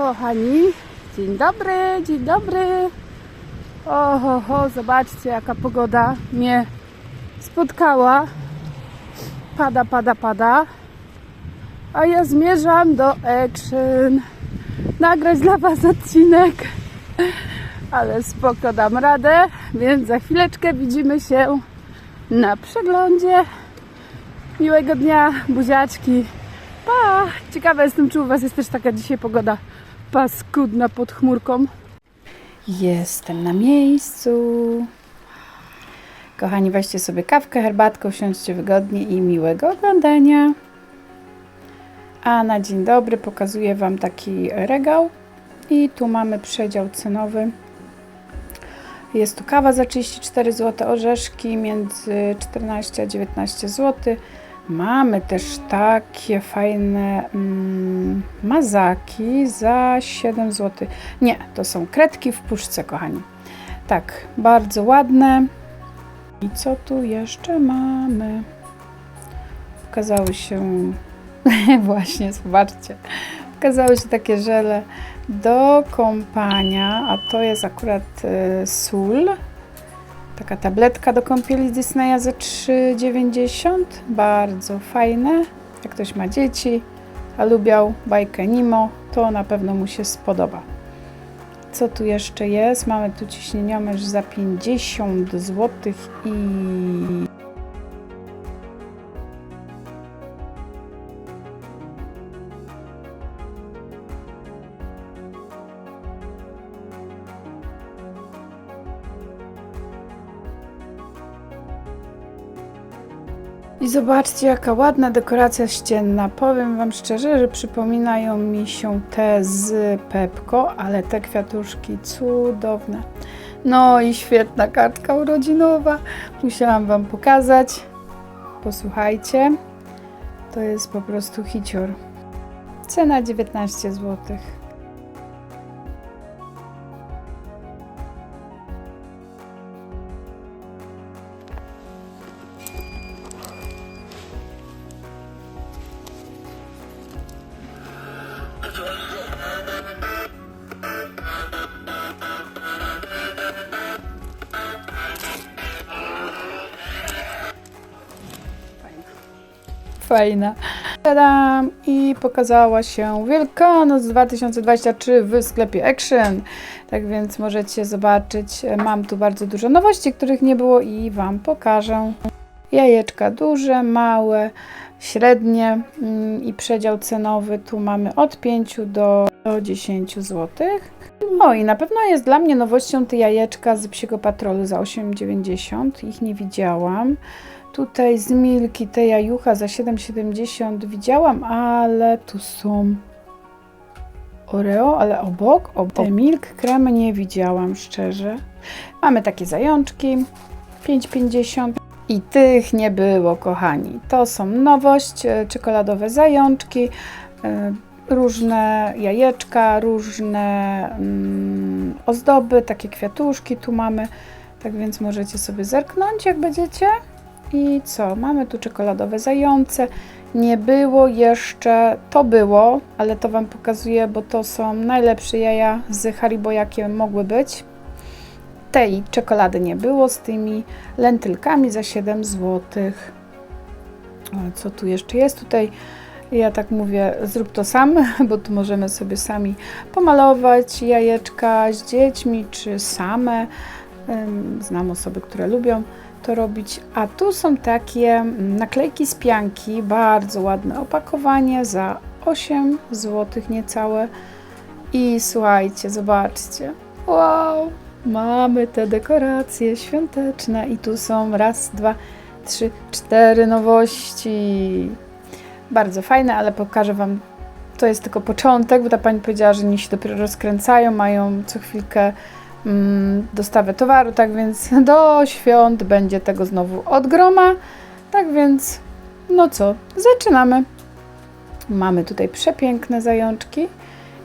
kochani. Dzień dobry, dzień dobry. Oho, ho, zobaczcie jaka pogoda mnie spotkała. Pada, pada, pada. A ja zmierzam do Action. Nagrać dla Was odcinek. Ale spoko, dam radę. Więc za chwileczkę widzimy się na przeglądzie. Miłego dnia, buziaczki. Pa! Ciekawa jestem, czy u Was jest też taka dzisiaj pogoda paskudna pod chmurką. Jestem na miejscu. Kochani, weźcie sobie kawkę, herbatkę, usiądźcie wygodnie i miłego oglądania. A na dzień dobry pokazuję Wam taki regał. I tu mamy przedział cenowy. Jest tu kawa za 34 zł, orzeszki między 14 a 19 zł. Mamy też takie fajne mm, mazaki za 7 zł. Nie, to są kredki w puszce, kochani. Tak, bardzo ładne. I co tu jeszcze mamy? Pokazały się właśnie, zobaczcie. Pokazały się takie żele do kąpania, a to jest akurat y, sól. Taka tabletka do kąpieli Disneya za 3,90. Bardzo fajne. Jak ktoś ma dzieci, a lubiał bajkę Nimo, to na pewno mu się spodoba. Co tu jeszcze jest? Mamy tu ciśnieniomierz za 50 zł i zobaczcie, jaka ładna dekoracja ścienna. Powiem Wam szczerze, że przypominają mi się te z Pepko, ale te kwiatuszki cudowne. No i świetna kartka urodzinowa. Musiałam Wam pokazać. Posłuchajcie. To jest po prostu hicior. Cena 19 zł. Fajna. Tadam! I pokazała się Wielkanoc 2023 w sklepie Action. Tak więc możecie zobaczyć. Mam tu bardzo dużo nowości, których nie było i Wam pokażę. Jajeczka duże, małe, średnie mm, i przedział cenowy tu mamy od 5 do, do 10 zł. O i na pewno jest dla mnie nowością te jajeczka z psiego patrolu za 8,90. Ich nie widziałam. Tutaj z Milki te jajucha za 7,70 widziałam, ale tu są Oreo, ale obok, obok Milk kremy nie widziałam szczerze. Mamy takie zajączki 5,50 i tych nie było, kochani. To są nowość, e, czekoladowe zajączki, e, różne jajeczka, różne mm, ozdoby, takie kwiatuszki tu mamy. Tak więc możecie sobie zerknąć, jak będziecie. I co? Mamy tu czekoladowe zające. Nie było jeszcze, to było, ale to Wam pokazuję, bo to są najlepsze jaja z Haribo, jakie mogły być. Tej czekolady nie było z tymi lentylkami za 7 zł. Co tu jeszcze jest? Tutaj ja tak mówię, zrób to sam, bo tu możemy sobie sami pomalować jajeczka z dziećmi, czy same. Znam osoby, które lubią to robić. A tu są takie mm, naklejki z pianki, bardzo ładne opakowanie za 8 zł niecałe. I słuchajcie, zobaczcie. Wow! Mamy te dekoracje świąteczne i tu są raz, dwa, trzy, cztery nowości. Bardzo fajne, ale pokażę Wam. To jest tylko początek, bo ta pani powiedziała, że nie się dopiero rozkręcają, mają co chwilkę mm, dostawę towaru, tak więc do świąt będzie tego znowu od groma. Tak więc, no co, zaczynamy. Mamy tutaj przepiękne zajączki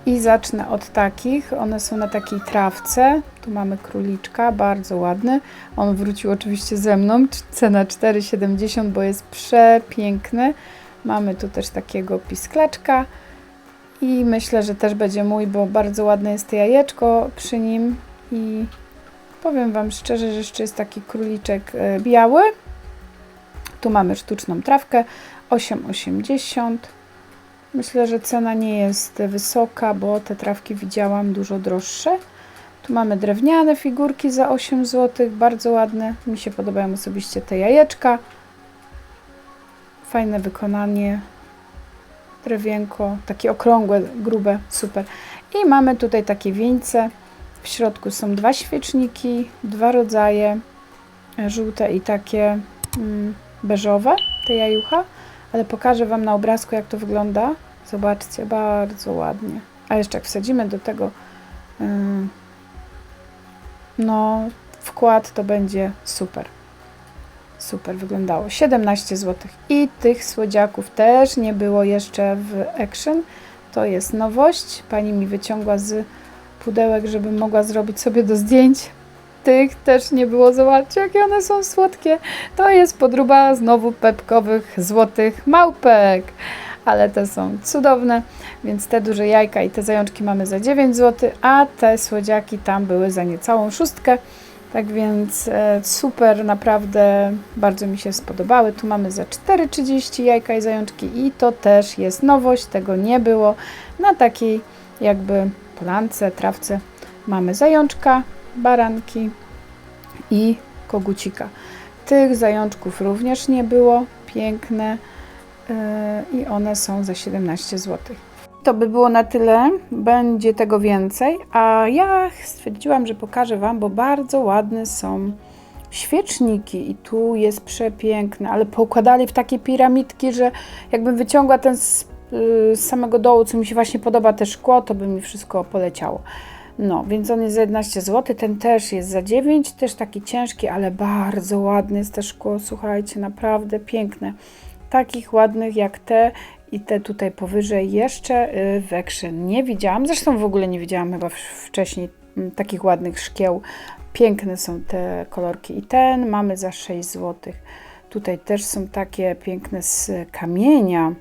i zacznę od takich. One są na takiej trawce. Tu mamy króliczka, bardzo ładny. On wrócił oczywiście ze mną. Cena 4,70, bo jest przepiękny. Mamy tu też takiego pisklaczka. I myślę, że też będzie mój, bo bardzo ładne jest to jajeczko przy nim. I powiem Wam szczerze, że jeszcze jest taki króliczek e, biały. Tu mamy sztuczną trawkę 8,80. Myślę, że cena nie jest wysoka, bo te trawki widziałam dużo droższe. Tu mamy drewniane figurki za 8 zł, bardzo ładne. Mi się podobają osobiście te jajeczka. Fajne wykonanie. Drewienko, takie okrągłe, grube, super. I mamy tutaj takie wieńce. W środku są dwa świeczniki, dwa rodzaje, żółte i takie mm, beżowe, te jajucha. Ale pokażę Wam na obrazku, jak to wygląda. Zobaczcie, bardzo ładnie. A jeszcze jak wsadzimy do tego ym, no, wkład to będzie super. Super wyglądało. 17 zł. I tych słodziaków też nie było jeszcze w Action. To jest nowość. Pani mi wyciągła z pudełek, żebym mogła zrobić sobie do zdjęć. Tych też nie było. Zobaczcie, jakie one są słodkie. To jest podróba znowu pepkowych złotych małpek. Ale te są cudowne, więc te duże jajka i te zajączki mamy za 9 zł, a te słodziaki tam były za niecałą szóstkę. Tak więc e, super, naprawdę bardzo mi się spodobały. Tu mamy za 4,30 jajka i zajączki i to też jest nowość, tego nie było. Na takiej jakby polance, trawce mamy zajączka, baranki i kogucika. Tych zajączków również nie było, piękne i one są za 17 zł. To by było na tyle, będzie tego więcej, a ja stwierdziłam, że pokażę Wam, bo bardzo ładne są świeczniki i tu jest przepiękne, ale poukładali w takie piramidki, że jakbym wyciągła ten z, yy, z samego dołu, co mi się właśnie podoba, te szkło, to by mi wszystko poleciało. No, więc on jest za 11 zł, ten też jest za 9, też taki ciężki, ale bardzo ładny jest to szkło, słuchajcie, naprawdę piękne. Takich ładnych jak te i te tutaj powyżej jeszcze y, w Action nie widziałam. Zresztą w ogóle nie widziałam chyba wcześniej mm, takich ładnych szkieł. Piękne są te kolorki i ten mamy za 6 zł. Tutaj też są takie piękne z kamienia.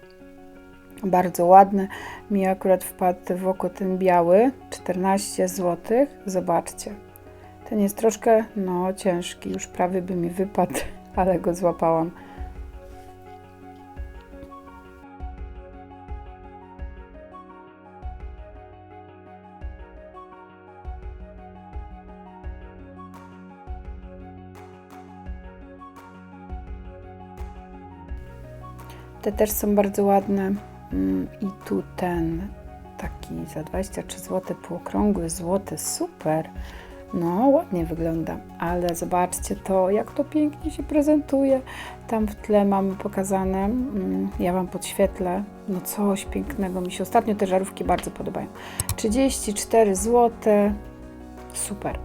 Bardzo ładne. Mi akurat wpadł w oko ten biały, 14 zł. Zobaczcie. Ten jest troszkę, no ciężki, już prawie by mi wypadł, ale go złapałam. Te też są bardzo ładne. Mm, I tu ten taki za 23 zł, półokrągły, złoty, super. No, ładnie wygląda, ale zobaczcie to, jak to pięknie się prezentuje. Tam w tle mamy pokazane, mm, ja Wam podświetlę, no coś pięknego. Mi się ostatnio te żarówki bardzo podobają. 34 zł, super.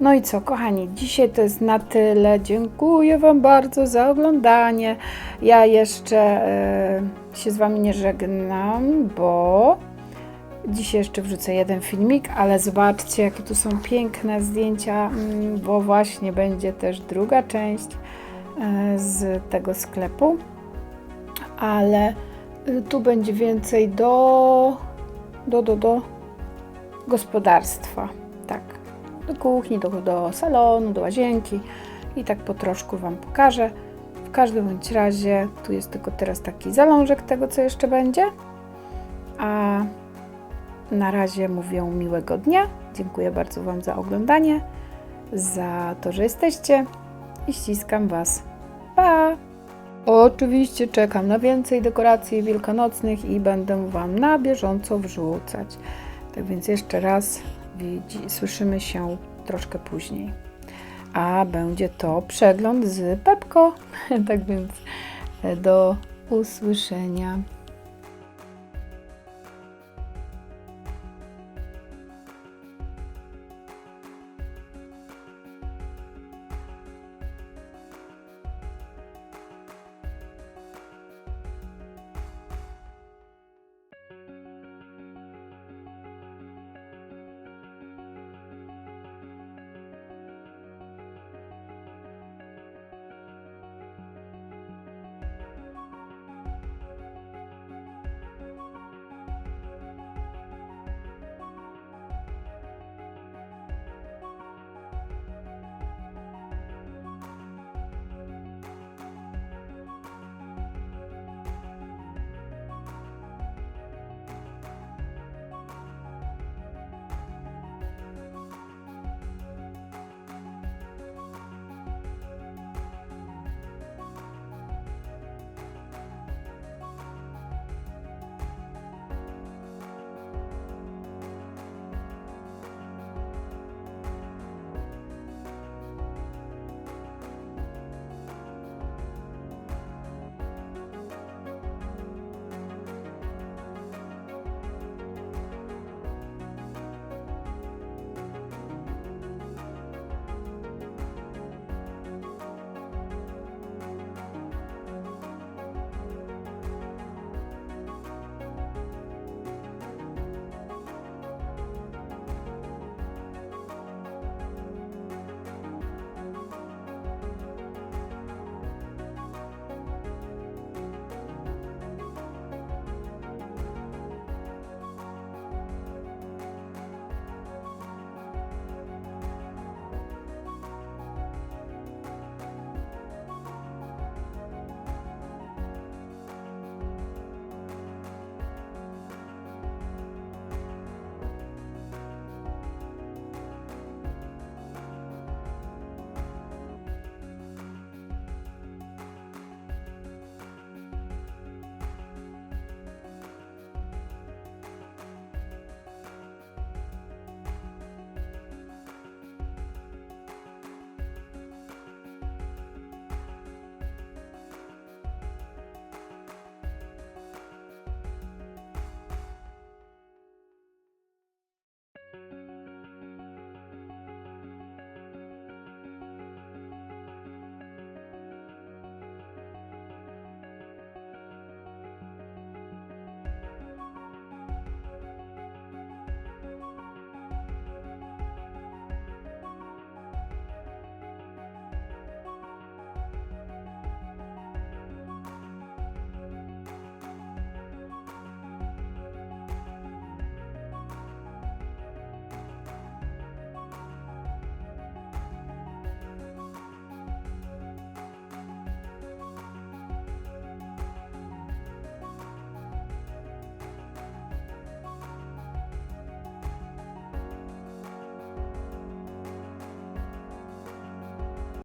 No i co, kochani, dzisiaj to jest na tyle. Dziękuję Wam bardzo za oglądanie. Ja jeszcze e, się z Wami nie żegnam, bo dzisiaj jeszcze wrzucę jeden filmik, ale zobaczcie, jakie tu są piękne zdjęcia, mm, bo właśnie będzie też druga część e, z tego sklepu. Ale y, tu będzie więcej do, do, do, do gospodarstwa. Do kuchni, do, do salonu, do łazienki i tak po troszku Wam pokażę. W każdym bądź razie tu jest tylko teraz taki zalążek tego, co jeszcze będzie. A na razie mówię miłego dnia. Dziękuję bardzo Wam za oglądanie, za to, że jesteście i ściskam Was. Pa! Oczywiście czekam na więcej dekoracji wielkanocnych i będę Wam na bieżąco wrzucać. Tak więc jeszcze raz słyszymy się troszkę później. A będzie to przegląd z Pepko. tak więc do usłyszenia.